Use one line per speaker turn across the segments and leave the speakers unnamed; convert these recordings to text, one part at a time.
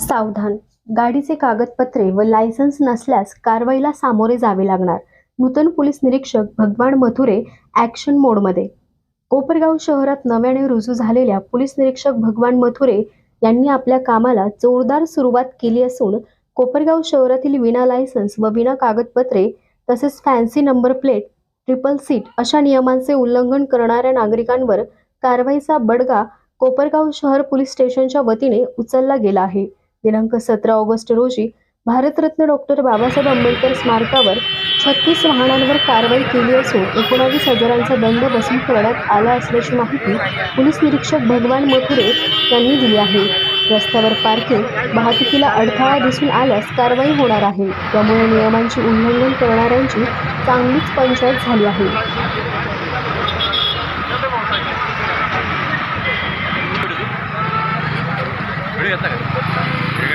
सावधान. गाडीचे कागदपत्रे व लायसन्स नसल्यास कारवाईला सामोरे जावे लागणार. नूतन पोलीस निरीक्षक भगवान मथुरे ॲक्शन मोडमध्ये कोपरगाव शहरात नव्याने रुजू झालेल्या पोलीस निरीक्षक भगवान मथुरे यांनी आपल्या कामाला जोरदार सुरुवात केली असून कोपरगाव शहरातील विना लायसन्स व विना कागदपत्रे तसेच fancy number plate triple seat अशा नियमांचे उल्लंघन करणाऱ्या नागरिकांवर कारवाईचा बडगा कोपरगाव शहर पोलीस स्टेशनच्या वतीने उचलला गेला आहे. दिनांक सतरा ऑगस्ट रोजी भारतरत्न डॉक्टर बाबासाहेब आंबेडकर स्मारकावर छत्तीस वाहनांवर कारवाई केली असून एकोणावीस हजारांचा दंड वसूल करण्यात आला असल्याची माहिती पोलीस निरीक्षक भगवान मथुरे यांनी दिली आहे. रस्त्यावर पार्किंग वाहतुकीला अडथळा दिसून आल्यास कारवाई होणार आहे. त्यामुळे नियमांची उल्लंघन करणाऱ्यांची चांगलीच पंचायत झाली आहे.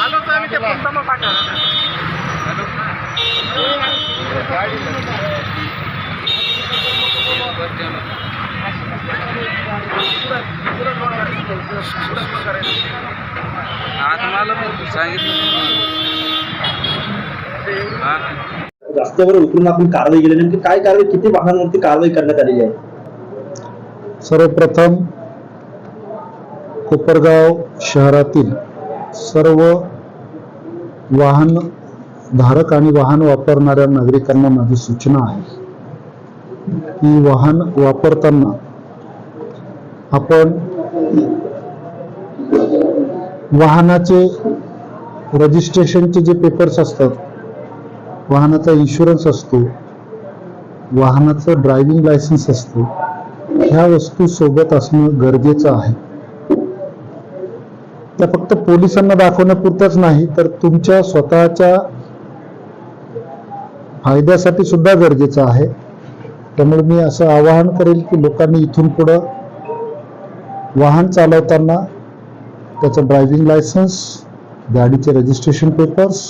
आलो तर आम्ही ते पंचामत पाठवणार
सांगितलं
रस्त्यावर उतरून आपण कारवाई केली. नेमकी काय कारवाई किती वाहनांवरती कारवाई करण्यात आलेली आहे?
सर्वप्रथम कोपरगाव शहरातील सर्व वाहन धारक आणि वाहन वापरणाऱ्या नागरिकांना माझी सूचना आहे की वाहन वापरताना आपण वाहनाचे रजिस्ट्रेशनचे जे पेपर्स असतात वाहनाचा इन्शुरन्स असतो वाहनाचं ड्रायव्हिंग लायसन्स असतो ह्या वस्तू सोबत असणं गरजेचं आहे. त्या फक्त पोलिसांना दाखवण्यापुरतंच नाही तर तुमच्या स्वतःच्या फायद्यासाठी सुद्धा गरजेचं आहे. त्यामुळे मी असं आवाहन करेल की लोकांनी इथून पुढं वाहन चालवताना त्याचं ड्रायव्हिंग लायसन्स गाडीचे रजिस्ट्रेशन पेपर्स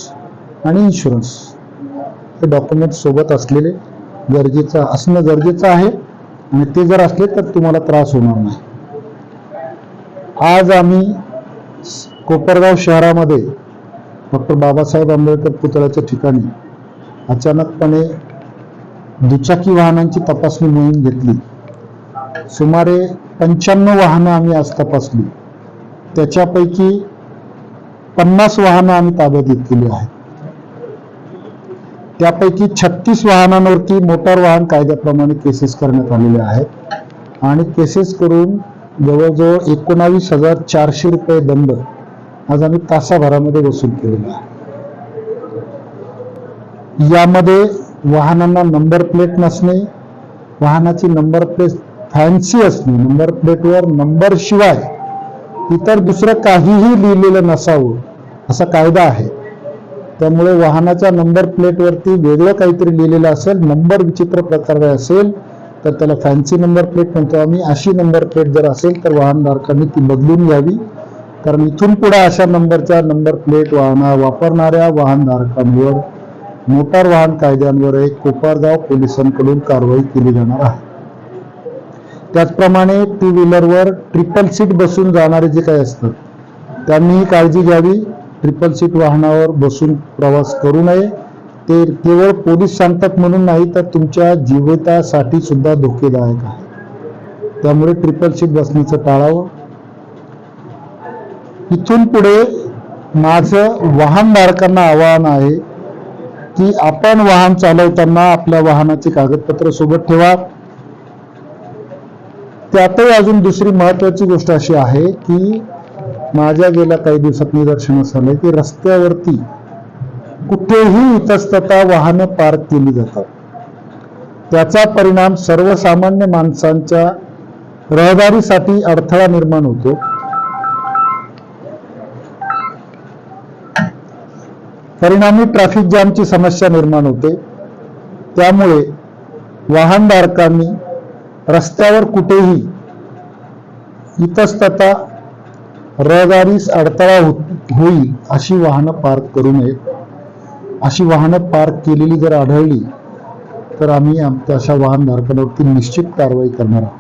आणि इन्शुरन्स हे डॉक्युमेंट सोबत असलेले गरजेचं असणं गरजेचं आहे. आणि ते जर असले तर तुम्हाला त्रास होणार नाही. आज आम्ही कोपरगाव शहरामध्ये डॉक्टर बाबासाहेब आंबेडकर पुतळ्याच्या ठिकाणी अचानकपणे दुचाकी वाहनांची तपासणी मोहीम घेतली. सुमारे पंच्याण्णव वाहनं आम्ही आज तपासली. त्याच्यापैकी पन्नास वाहनं आम्ही ताब्यात घेतलेली आहेत. त्यापैकी छत्तीस वाहनांवरती मोटार वाहन कायद्याप्रमाणे केसेस करण्यात आलेले आहेत. आणि केसेस करून जवळजवळ एकोणावीस हजार चारशे रुपये दंड आज आम्ही तासाभरामध्ये वसूल केलेला आहे. यामध्ये वाहनांना नंबर प्लेट नसणे वाहनाची नंबर प्लेट फॅन्सी असणे नंबर प्लेटवर नंबर शिवाय इतर दुसरं काहीही लिहिलेलं नसावं असा कायदा आहे. त्यामुळे वाहनाच्या नंबर प्लेटवरती वेगळं काहीतरी लिहिलेलं असेल नंबर विचित्र प्रकारे असेल तर त्याला फॅन्सी नंबर प्लेट म्हणतो आम्ही. अशी नंबर प्लेट जर असेल तर वाहनधारकांनी ती बदलून घ्यावी. कारण इथून पुढे अशा नंबरच्या नंबर प्लेट वाहना वापरणाऱ्या वाहनधारकांवर मोटार वाहन कायद्यांवर एक कोपरगाव पोलिसांकडून कारवाई केली जाणार आहे. त्याचप्रमाणे टू व्हीलरवर ट्रिपल सीट बसून जाणारे जे काही असतात त्यांनीही काळजी घ्यावी. ट्रिपल सीट वाहनावर बसून प्रवास करू नये. ते केवळ पोलीस सांगतात म्हणून नाही तर तुमच्या जीवितासाठी सुद्धा धोकेदायक आहे. त्यामुळे ट्रिपल सीट बसण्याचं टाळावं. इथून पुढे माझं वाहनधारकांना आवाहन आहे की आपण वाहन चालवताना आपल्या वाहनाची कागदपत्र सोबत ठेवा. त्यातही अजून दुसरी महत्वाची गोष्ट अशी आहे की माझ्या गेल्या काही दिवसात निदर्शनास आलंय की रस्त्यावरती कुठेही इतस्तता वाहनं पार्क केली जातात. त्याचा परिणाम सर्वसामान्य माणसांच्या रहदारीसाठी अडथळा निर्माण होतो. परिणामी ट्रॅफिक जामची समस्या निर्माण होते. त्यामुळे वाहनधारकांनी रस्त्यावर कुठेही इतस्तता रहदारीस अडथळा हो-, होईल अशी वाहनं पार्क करू नयेत अशी वाहनं पार्क केलेली जर आढळली तर आम्ही आमच्या अशा वाहनधारकांवरती निश्चित कारवाई करणार आहोत.